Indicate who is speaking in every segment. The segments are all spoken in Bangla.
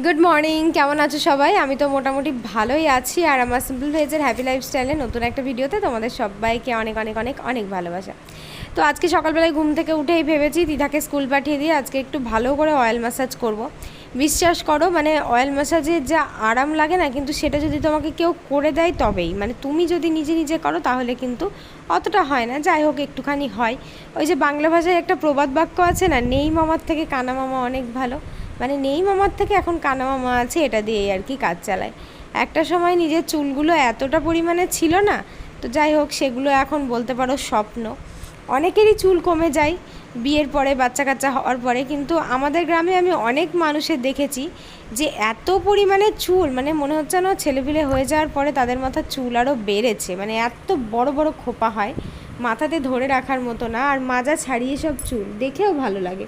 Speaker 1: গুড মর্নিং কেমন আছো সবাই? আমি তো মোটামুটি ভালোই আছি আর আমার সিম্পল ভেজের হ্যাপি লাইফস্টাইলে নতুন একটা ভিডিওতে তোমাদের সবাইকে অনেক অনেক অনেক অনেক ভালোবাসা। তো আজকে সকালবেলায় ঘুম থেকে উঠেই ভেবেছি দিদাকে স্কুল পাঠিয়ে দিয়ে আজকে একটু ভালো করে অয়েল ম্যাসাজ করব। বিশ্বাস করো মানে অয়েল ম্যাসাজে যা আরাম লাগে না, কিন্তু সেটা যদি তোমাকে কেউ করে দেয় তবেই। মানে তুমি যদি নিজে নিজে করো তাহলে কিন্তু অতটা হয় না, যাই হোক একটুখানি হয়। ওই যে বাংলা ভাষায় একটা প্রবাদ বাক্য আছে না, নেই মামার থেকে কানা মামা অনেক ভালো। মানে নেই মামার থেকে, এখন কানা মামা আছে, এটা দিয়েই আর কি কাজ চালায়। একটা সময় নিজের চুলগুলো এতটা পরিমাণে ছিল না, তো যাই হোক, সেগুলো এখন বলতে পারো স্বপ্ন। অনেকেরই চুল কমে যায়, বিয়ের পরে, বাচ্চা কাচ্চা হওয়ার পরে, কিন্তু আমাদের গ্রামে আমি অনেক মানুষের দেখেছি যে এত পরিমাণে চুল মানে মনে হচ্ছে না ছেলেপিলে হয়ে যাওয়ার পরে তাদের মাথার চুল আরও বেড়েছে মানে এত বড় বড় খোপা হয়, মাথাতে ধরে রাখার মতো না, আর মাজা ছাড়িয়ে সব চুল, দেখেও ভালো লাগে।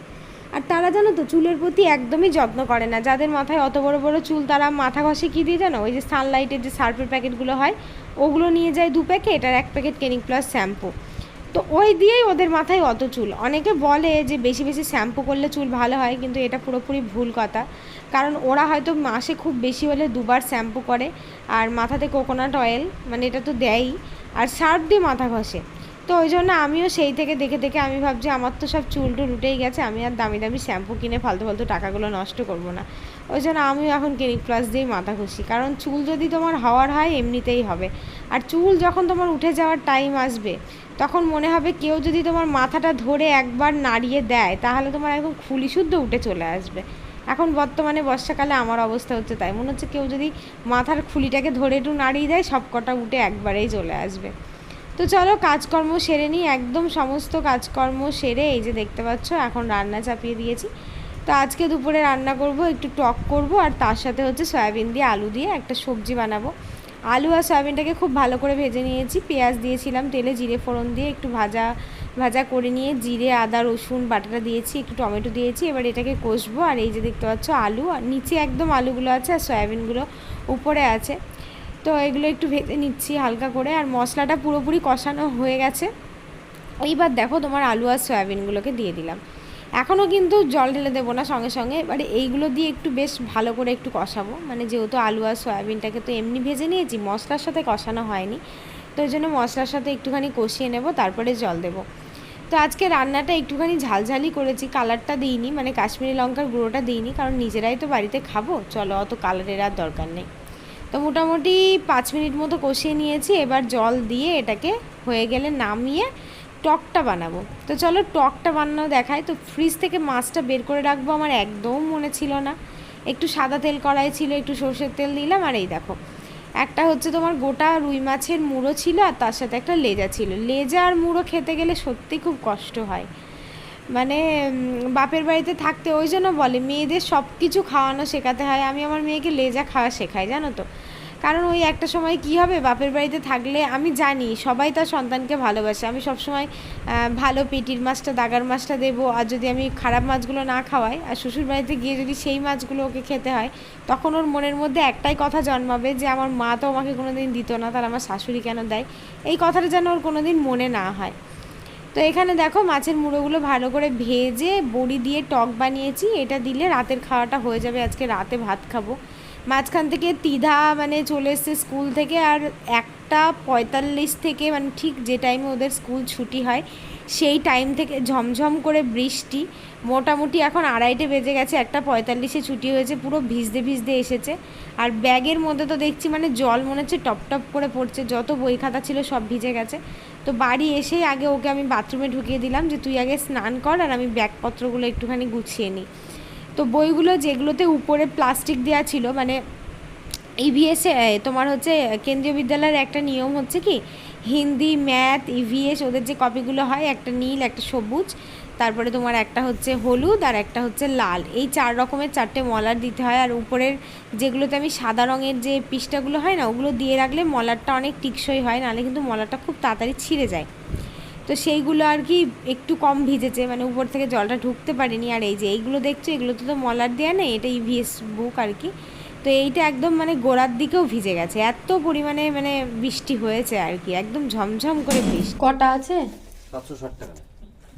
Speaker 1: আর তারা জানো তো, চুলের প্রতি একদমই যত্ন করে না। যাদের মাথায় অত বড় বড় চুল, তারা মাথা ঘষে কী দিয়ে জানো? ওই যে সানলাইটের যে সার্ফের প্যাকেটগুলো হয়, ওগুলো নিয়ে যায় দু প্যাকেট আর এক প্যাকেট ক্লিনিক প্লাস শ্যাম্পু তো ওই দিয়েই ওদের মাথায় অত চুল। অনেকে বলে যে বেশি বেশি শ্যাম্পু করলে চুল ভালো হয়, কিন্তু এটা পুরোপুরি ভুল কথা। কারণ ওরা হয়তো মাসে খুব বেশি হলে দুবার শ্যাম্পু করে, আর মাথাতে কোকোনাট অয়েল মানে এটা তো দেয়ই। আর সার্ফ দিয়ে মাথা ঘষে। তো ওই জন্য আমিও সেই থেকে দেখে দেখে আমি ভাবছি, আমার তো সব চুল টুল উঠেই গেছে, আমি আর দামি দামি শ্যাম্পু কিনে ফালতু ফালতু টাকাগুলো নষ্ট করব না। ওই জন্য আমিও এখন ক্লিনিক প্লাস দিয়েই মাথা খুশি কারণ চুল যদি তোমার হওয়ার হয় এমনিতেই হবে। আর চুল যখন তোমার উঠে যাওয়ার টাইম আসবে, তখন মনে হবে কেউ যদি তোমার মাথাটা ধরে একবার নাড়িয়ে দেয়, তাহলে তোমার একদম খুলি শুদ্ধ উঠে চলে আসবে। এখন বর্তমানে বর্ষাকালে আমার অবস্থা হচ্ছে তাই, মনে হচ্ছে কেউ যদি মাথার খুলিটাকে ধরে একটু নাড়িয়ে দেয় সব কটা উঠে একবারেই চলে আসবে। তো চলো কাজকর্ম সেরে নিই, একদম সমস্ত কাজকর্ম সেরে এই যে দেখতে পাচ্ছ, এখন রান্না চাপিয়ে দিয়েছি। তো আজকে দুপুরে রান্না করব, একটু টক করব আর তার সাথে হচ্ছে সয়াবিন দিয়ে আলু দিয়ে একটা সবজি বানাবো। আলু আর সয়াবিনটাকে খুব ভালো করে ভেজে নিয়েছি, পেঁয়াজ দিয়েছিলাম, তেলে জিরে ফোড়ন দিয়ে একটু ভাজা ভাজা করে নিয়ে জিরে, আদা, রসুন, বাটাটা দিয়েছি, একটু টমেটো দিয়েছি, এবার এটাকে কষবো। আর এই যে দেখতে পাচ্ছ, আলু, আর নিচে একদম আলুগুলো আছে আর সয়াবিনগুলো উপরে আছে। তো এগুলো একটু ভেজে নিচ্ছি হালকা করে, আর মশলাটা পুরোপুরি কষানো হয়ে গেছে। এইবার দেখো তোমার আলু আর সয়াবিনগুলোকে দিয়ে দিলাম। এখনও কিন্তু জল ঢেলে দেবো না সঙ্গে সঙ্গে, এবারে এইগুলো দিয়ে একটু বেশ ভালো করে একটু কষাবো। মানে যেহেতু আলু আর সয়াবিনটাকে তো এমনি ভেজে নিয়েছি, মশলার সাথে কষানো হয়নি। তো ওই জন্য মশলার সাথে একটুখানি কষিয়ে নেব, তারপরে জল দেবো। তো আজকে রান্নাটা একটুখানি ঝালঝালি করেছি, কালারটা দিইনি মানে কাশ্মীরি লঙ্কার গুঁড়োটা দিইনি, কারণ নিজেরাই তো বাড়িতে খাব, চলো অত কালারের আর দরকার নেই। তো মোটামুটি পাঁচ মিনিট মতো কষিয়ে নিয়েছি, এবার জল দিয়ে এটাকে হয়ে গেলে নামিয়ে টকটা বানাবো। তো চলো টকটা বানানো দেখায় তো ফ্রিজ থেকে মাছটা বের করে রাখব আমার একদম মনে ছিল না। একটু সাদা তেল কড়াই ছিল, একটু সর্ষের তেল দিলাম, আর এই দেখো। একটা হচ্ছে তোমার গোটা রুই মাছের মুড়ো ছিল, আর তার সাথে একটা লেজা ছিল। লেজা আর মুড়ো খেতে গেলে সত্যি খুব কষ্ট হয়। মানে বাপের বাড়িতে থাকতে ওই জন্য বলে, মেয়েদের সব কিছু খাওয়ানো শেখাতে হয়। আমি আমার মেয়েকে লেজা খাওয়া শেখাই, জানো তো। কারণ ওই একটা সময় কি হবে, বাপের বাড়িতে থাকলে আমি জানি, সবাই তার সন্তানকে ভালোবাসে। আমি সবসময় ভালো পেটির মাছটা, দাগার মাছটা দেবো। আর যদি আমি খারাপ মাছগুলো না খাওয়াই, আর শ্বশুর বাড়িতে গিয়ে যদি সেই মাছগুলো ওকে খেতে হয়, তখন ওর মনের মধ্যে একটাই কথা জন্মাবে যে, আমার মা তো আমাকে কোনো দিন দিত না, তার আমার শাশুড়ি কেন দেয়? এই কথাটা যেন ওর কোনো দিন মনে না হয়। তো এখানে দেখো মাছের মুড়োগুলো ভালো করে ভেজে বড়ি দিয়ে টক বানিয়েছি। এটা দিলে রাতের খাওয়াটা হয়ে যাবে। আজকে রাতে ভাত খাব। মাঝখান থেকে তিধা মানে চলে এসছে স্কুল থেকে আর একটা পঁয়তাল্লিশ থেকে মানে ঠিক যে টাইমে ওদের স্কুল ছুটি হয়, সেই টাইম থেকে ঝমঝম করে বৃষ্টি। মোটামুটি এখন আড়াইটে বেজে গেছে, একটা পঁয়তাল্লিশে ছুটি হয়েছে, পুরো ভিজতে ভিজতে এসেছে। আর ব্যাগের মধ্যে তো দেখছি মানে জল মনে হচ্ছে টপ টপ করে পড়ছে, যত বই খাতা ছিল সব ভিজে গেছে। তো বাড়ি এসেই আগে ওকে আমি বাথরুমে ঢুকিয়ে দিলাম যে তুই আগে স্নান কর আর আমি ব্যাগপত্রগুলো একটুখানি গুছিয়ে নিই। তো বইগুলো যেগুলোতে উপরে প্লাস্টিক দেওয়া ছিল মানে ইভিএসে তোমার হচ্ছে কেন্দ্রীয় বিদ্যালয়ের একটা নিয়ম হচ্ছে কি হিন্দি, ম্যাথ ইভিএস ওদের যে কপিগুলো হয়, একটা নীল, একটা সবুজ, তারপরে তোমার একটা হচ্ছে হলুদ আর একটা হচ্ছে লাল। এই চার রকমের চারটে মলার দিতে হয় আর উপরের যেগুলোতে আমি সাদা রঙের যে পিসটাগুলো হয় না, ওগুলো দিয়ে রাখলে মলারটা অনেক টিকসই হয়, নাহলে কিন্তু মলারটা খুব তাড়াতাড়ি ছিঁড়ে যায়। তো সেইগুলো আর কি একটু কম ভিজেছে মানে উপর থেকে জলটা ঢুকতে পারেনি। আর এই যে এইগুলো দেখছ, এগুলোতে তো মলার দেওয়া নেই, এটা ইভিএস বুক আর কি। তো এইটা একদম মানে গোড়ার দিকেও ভিজে গেছে। এত পরিমাণে মানে বৃষ্টি হয়েছে আর কি একদম ঝমঝম করে বৃষ্টি। কটা আছে?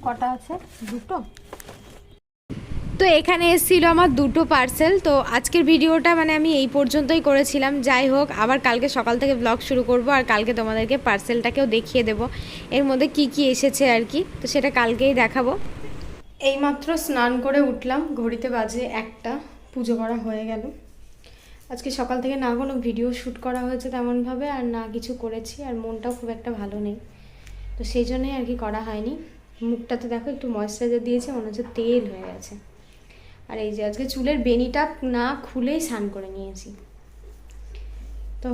Speaker 1: কটা আছে? দুটো? তো এখানে এসেছিল আমার দুটো পার্সেল তো আজকের ভিডিওটা মানে আমি এই পর্যন্তই করেছিলাম। যাই হোক আবার কালকে সকাল থেকে ব্লগ শুরু করব আর কালকে তোমাদেরকে পার্সেলটাকেও দেখিয়ে দেব। এর মধ্যে কি কি এসেছে আর কি তো সেটা কালকেই দেখাবো। এইমাত্র স্নান করে উঠলাম ঘড়িতে বাজে একটা পুজো করা হয়ে গেল। আজকে সকাল থেকে না কোনো ভিডিও শ্যুট করা হয়েছে তেমনভাবে, আর না কিছু করেছি, আর মনটাও খুব একটা ভালো নেই। তো সেই জন্যই আর কি করা হয়নি। মুখটাতে দেখো একটু ময়েশ্চারাইজার দিয়েছে, মনে হচ্ছে তেল হয়ে গেছে। আর এই যে আজকে চুলের বেনিটা না খুলেই স্নান করে নিয়েছি। তো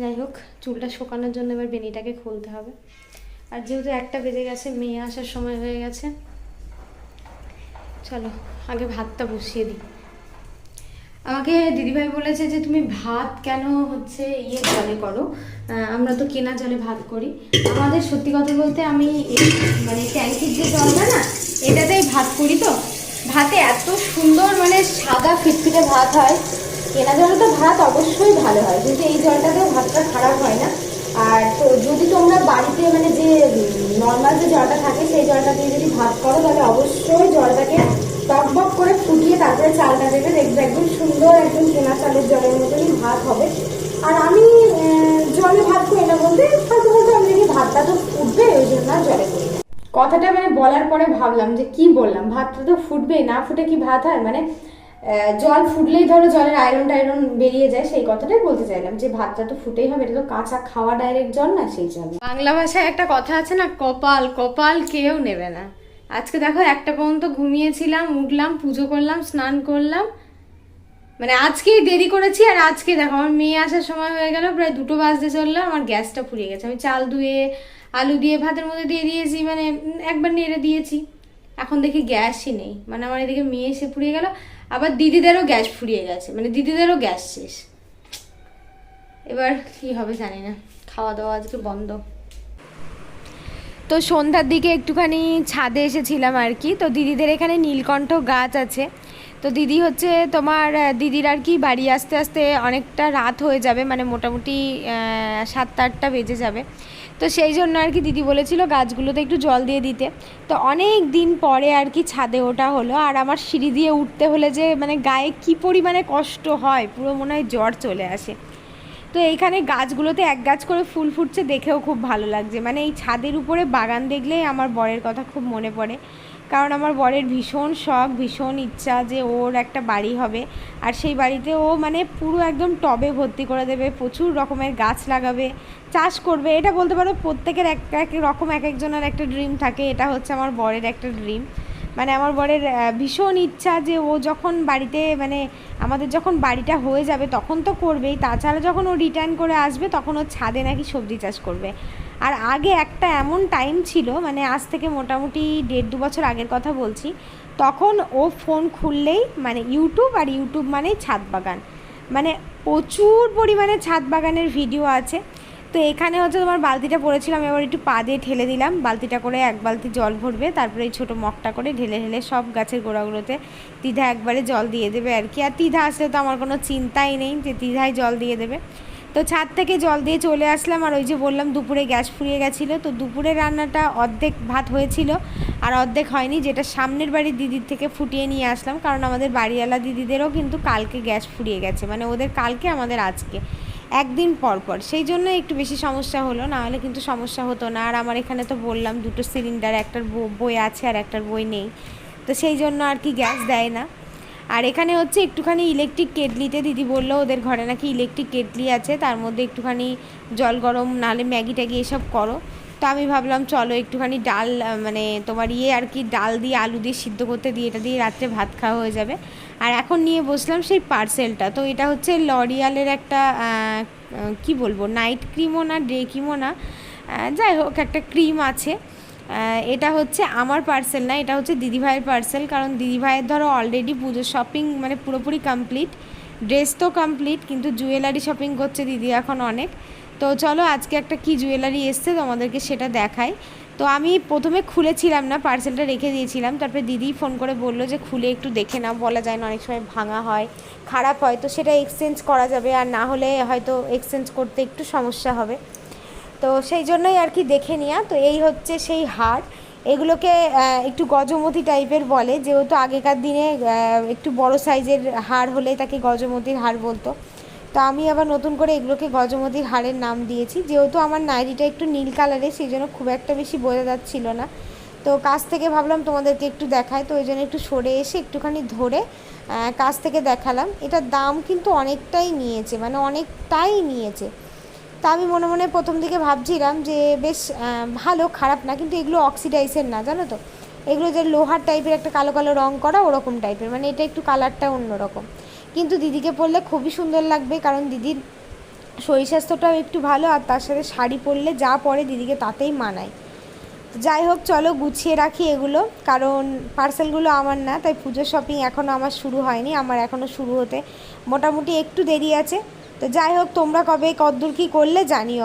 Speaker 1: যাই হোক, চুলটা শোকানোর জন্য এবার বেনিটাকে খুলতে হবে। আর যেহেতু একটা বেজে গেছে, মেয়ে আসার সময় হয়ে গেছে, চলো আগে ভাতটা বসিয়ে দিই। আমাকে দিদিভাই বলেছে যে তুমি ভাত কেন হচ্ছে ইয়ে জলে করো। আমরা তো কেনা জলে ভাত করি। আমাদের সত্যি কথা বলতে আমি মানে ট্যাঙ্কির যে জলটা না, এটাতেই ভাত করি তো। ভাতে এত সুন্দর মানে সাদা ফিটফিটে ভাত হয়। কেনা জলে তো ভাত অবশ্যই ভালো হয়, কিন্তু এই জলটাতেও ভাতটা খারাপ হয় না। আর তো যদি তোমরা বাড়িতে মানে যে নর্মাল যে জলটা থাকে, সেই জলটা দিয়ে যদি ভাত করো, তাহলে অবশ্যই জলটাকে টকবক করে ফুটিয়ে তারপরে চালটা দেবে। দেখবে একদম সুন্দর একদম কেনা চালের জলের মতনই ভাত হবে। আর আমি জলে ভাত করি না বলতে ফালতু বলতে আমি দেখি ভাতটা তো ফুটবে, ওই জন্য জলে করি কথাটা মানে বলার পরে ভাবলাম যে কি বললাম, ভাতটা তো ফুটবেই, না ফুটে কি ভাত হয়? মানে জল ফুটলেই ধরো জলের আয়রন টাইরন বেরিয়ে যায়, সেই কথাটাই বলতে চাইলাম যে ভাতটা তো ফুটেই হবে, এটা তো কাঁচা খাওয়া ডাইরেক্ট জল না, সেই জন্য। বাংলা ভাষায় একটা কথা আছে না, কপাল কপাল কেউ নেবে না। আজকে দেখো একটা পর্যন্ত ঘুমিয়েছিলাম, উঠলাম, পুজো করলাম, স্নান করলাম। মানে আজকেই দেরি করেছি আর আজকে দেখো, আমার মেয়ে আসার সময় হয়ে গেল, প্রায় দুটো বাজতে চলল, আমার গ্যাসটা ফুরিয়ে গেছে। আমি চাল ধুয়ে, আলু দিয়ে, ভাতের মধ্যে দিয়ে দিয়েছি মানে একবার নেড়ে দিয়েছি। এখন দেখি গ্যাসই নেই। মানে আমার এদিকে মেয়ে এসে ফুরিয়ে গেল, আবার দিদিদেরও গ্যাস ফুরিয়ে গেছে। মানে দিদিদেরও গ্যাস শেষ। এবার কি হবে জানি না। খাওয়া দাওয়া আজকে বন্ধ। তো সন্ধ্যার দিকে একটুখানি ছাদে এসেছিলাম আর কি। তো দিদিদের এখানে নীলকণ্ঠ গাছ আছে। তো দিদি হচ্ছে তোমার দিদির আর কি বাড়ি আসতে আসতে অনেকটা রাত হয়ে যাবে মানে মোটামুটি সাতটা আটটা বেজে যাবে। তো সেই জন্য আর কি দিদি বলেছিল গাছগুলোতে একটু জল দিয়ে দিতে। তো অনেক দিন পরে আর কি ছাদে ওটা হলো। আর আমার সিঁড়ি দিয়ে উঠতে হলে যে মানে গায়ে কী পরিমাণে কষ্ট হয়, পুরো মনে হয় জ্বর চলে আসে। তো এইখানে গাছগুলোতে এক গাছ করে ফুল ফুটছে, দেখেও খুব ভালো লাগছে। মানে এই ছাদের উপরে বাগান দেখলেই আমার বরের কথা খুব মনে পড়ে। কারণ আমার বরের ভীষণ শখ, ভীষণ ইচ্ছা যে ওর একটা বাড়ি হবে। আর সেই বাড়িতে ও মানে পুরো একদম টবে ভর্তি করে দেবে, প্রচুর রকমের গাছ লাগাবে, চাষ করবে। এটা বলতে পারো প্রত্যেকের এক এক রকম এক একজনের একটা ড্রিম থাকে, এটা হচ্ছে আমার বরের একটা ড্রিম। মানে আমার বরের ভীষণ ইচ্ছা যে ও যখন বাড়িতে মানে আমাদের যখন বাড়িটা হয়ে যাবে তখন তো করবেই। তাছাড়া যখন ও রিটার্ন করে আসবে তখন ও ছাদে নাকি সবজি চাষ করবে। আর আগে একটা এমন টাইম ছিল মানে আজ থেকে মোটামুটি দেড় দু বছর আগের কথা বলছি, তখন ও ফোন খুললেই মানে ইউটিউব আর ইউটিউব মানেই ছাদ বাগান। মানে প্রচুর পরিমাণে ছাদ বাগানের ভিডিও আছে। তো এখানে হচ্ছে তোমার বালতিটা পড়েছিলাম এবার একটু পা দিয়ে ঠেলে দিলাম। বালতিটা করে এক বালতি জল ভরবে, তারপরে এই ছোটো মগটা করে ঢেলে ঢেলে সব গাছের গোড়াগুলোতে তিধা একবারে জল দিয়ে দেবে আর কি। আর তিধা আসলে তো আমার কোনো চিন্তাই নেই যে তিধায় জল দিয়ে দেবে। তো ছাদ থেকে জল দিয়ে চলে আসলাম আর ওই যে বললাম দুপুরে গ্যাস ফুরিয়ে গেছিল, তো দুপুরে রান্নাটা অর্ধেক ভাত হয়েছিল আর অর্ধেক হয়নি, যেটা সামনের বাড়ির দিদির থেকে ফুটিয়ে নিয়ে আসলাম। কারণ আমাদের বাড়িওয়ালা দিদিদেরও কিন্তু কালকে গ্যাস ফুরিয়ে গেছে মানে ওদের কালকে, আমাদের আজকে। একদিন পর পর। সেই জন্য একটু বেশি সমস্যা হলো, না হলে কিন্তু সমস্যা হতো না। আর আমার এখানে তো বললাম, দুটো সিলিন্ডার একটার বই আছে আর একটার বই নেই। তো সেই জন্য আর কি গ্যাস দেয় না। আর এখানে হচ্ছে একটুখানি ইলেকট্রিক কেটলিতে দিদি বলল, ওদের ঘরে নাকি ইলেকট্রিক কেটলি আছে, তার মধ্যে একটুখানি জল গরম, নাহলে ম্যাগি ট্যাগি এসব করো। তো আমি ভাবলাম, চলো একটুখানি ডাল মানে তোমার ইয়ে আর কি, ডাল দিয়ে আলু দিয়ে সিদ্ধ করতে দিয়ে, এটা দিয়ে রাত্রে ভাত খাওয়া হয়ে যাবে। আর এখন নিয়ে বসলাম সেই পার্সেলটা তো এটা হচ্ছে লরিয়ালের একটা কি বলব নাইট ক্রিমও না ডে ক্রিমও না যাই হোক, একটা ক্রিম আছে। এটা হচ্ছে আমার পার্সেল না, এটা হচ্ছে দিদিভাইয়ের পার্সেল কারণ দিদিভাইয়ের ধরো অলরেডি পুজোর শপিং মানে পুরোপুরি কমপ্লিট ড্রেস তো কমপ্লিট কিন্তু জুয়েলারি শপিং করছে দিদি এখন অনেক। তো চলো আজকে একটা কি জুয়েলারি এসছে তোমাদেরকে সেটা দেখাই। তো আমি প্রথমে খুলেছিলাম না পার্সেলটা রেখে দিয়েছিলাম। তারপরে দিদি ফোন করে বলল যে, খুলে একটু দেখে নাও, বলা যায় না, অনেক সময় ভাঙা হয়, খারাপ হয়। তো সেটা এক্সচেঞ্জ করা যাবে, আর না হলে হয়তো এক্সচেঞ্জ করতে একটু সমস্যা হবে। তো সেই জন্যই আর কি দেখে নেওয়া তো এই হচ্ছে সেই হার। এগুলোকে একটু গজমতি টাইপের বলে, যেহেতু আগেকার দিনে একটু বড় সাইজের হার হলে তাকে গজমতির হার বলতো। তো আমি আবার নতুন করে এগুলোকে গজমতির হারের নাম দিয়েছি। যেহেতু আমার নাইটিটা একটু নীল কালারের, সেই জন্য খুব একটা বেশি বোঝা যাচ্ছিল না। তো কাছ থেকে ভাবলাম তোমাদেরকে একটু দেখায় তো ওই জন্য একটু সরে এসে একটুখানি ধরে কাছ থেকে দেখালাম। এটার দাম কিন্তু অনেকটাই নিয়েছে মানে অনেকটাই নিয়েছে। তা আমি মনে মনে প্রথম দিকে ভাবছিলাম যে বেশ ভালো, খারাপ না, কিন্তু এগুলো অক্সিডাইসের না, জানো তো? এগুলো যে লোহার টাইপের একটা কালো কালো রং করা, ওরকম টাইপের মানে এটা একটু কালারটা অন্যরকম। কিন্তু দিদিকে পরলে খুবই সুন্দর লাগবে, কারণ দিদির শরীর স্বাস্থ্যটাও একটু ভালো আর তার সাথে শাড়ি পরলে যা পরে দিদিকে তাতেই মানায়। যাই হোক, চলো গুছিয়ে রাখি এগুলো, কারণ পার্সেলগুলো আমার না, তাই পুজোর শপিং এখনও আমার শুরু হয়নি, আমার এখনও শুরু হতে মোটামুটি একটু দেরি আছে। তো যাই হোক, তোমরা কবে কদ্দূর কী করলে জানিও।